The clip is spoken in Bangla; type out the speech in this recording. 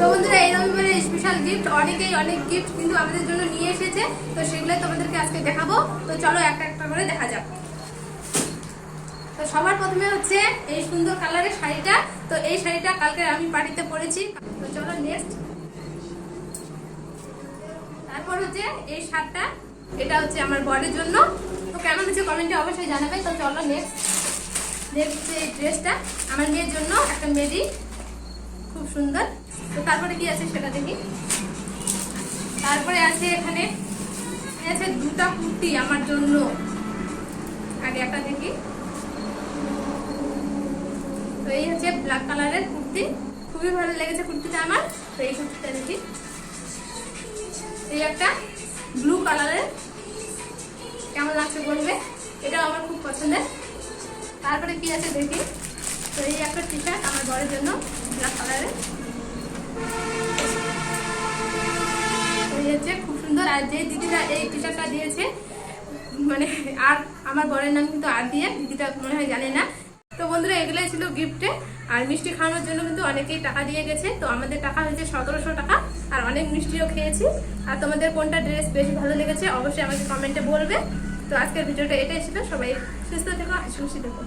তো বন্ধুরা এই রবিবারের স্পেশাল গিফট অনেকেই অনেক গিফট কিন্তু আমাদের জন্য নিয়ে এসেছে। তো সেগুলো তোমাদেরকে আজকে দেখাবো। তো চলো একটা একটা করে দেখা যাক। তো সবার প্রথমে হচ্ছে এই সুন্দর কালারের শাড়িটা। তো এই শাড়িটা কালকে আমি পার্টিতে পরেছি। তো চলো নেক্সট তারপর হচ্ছে এই শার্টটা, এটা হচ্ছে আমার বরের জন্য। তো কেমন হচ্ছে কমেন্টে অবশ্যই জানাবে। তো চলো নেক্সট নেক্সট এই ড্রেসটা আমার মেয়ের জন্য, একটা খুব সুন্দর। তো তারপরে কি আছে সেটা দেখি। তারপরে আছে এখানে আছে দুটা কুর্তি আমার জন্য। আগে একটা দেখি। তো এই হচ্ছে ব্ল্যাক কালারের কুর্তি। খুবই ভালো লেগেছে কুর্তিটা আমার। তো এই কুর্তিটা দেখি। এই একটা ব্লু কালারের কেমন লাগছে বলবে? এটাও আমার খুব পছন্দের। তারপরে কি আছে দেখি? তো এই একটা টি শার্ট আমার বরের জন্য। ব্ল্যাক এই হচ্ছে খুব সুন্দর। আর যে দিদিটা এই টি শার্টটা দিয়েছে মানে আর আমার বরের নাম কিন্তু আর দিয়ে দিদিটা মনে হয় জানে না। তো বন্ধুরা, এগুলোই ছিল গিফটে আর মিষ্টি খাওয়ানোর জন্য কিন্তু অনেকেই টাকা দিয়ে গেছে। তো আমাদের টাকা হয়েছে সতেরোশো টাকা। আর অনেক মিষ্টিও খেয়েছি। আর তোমাদের কোনটা ড্রেস বেশি ভালো লেগেছে, অবশ্যই আমাকে কমেন্টে বলবে। তো আজকের ভিডিওটা এটাই ছিল। সবাই সুস্থ থেকো হাসি খুশি থেকো।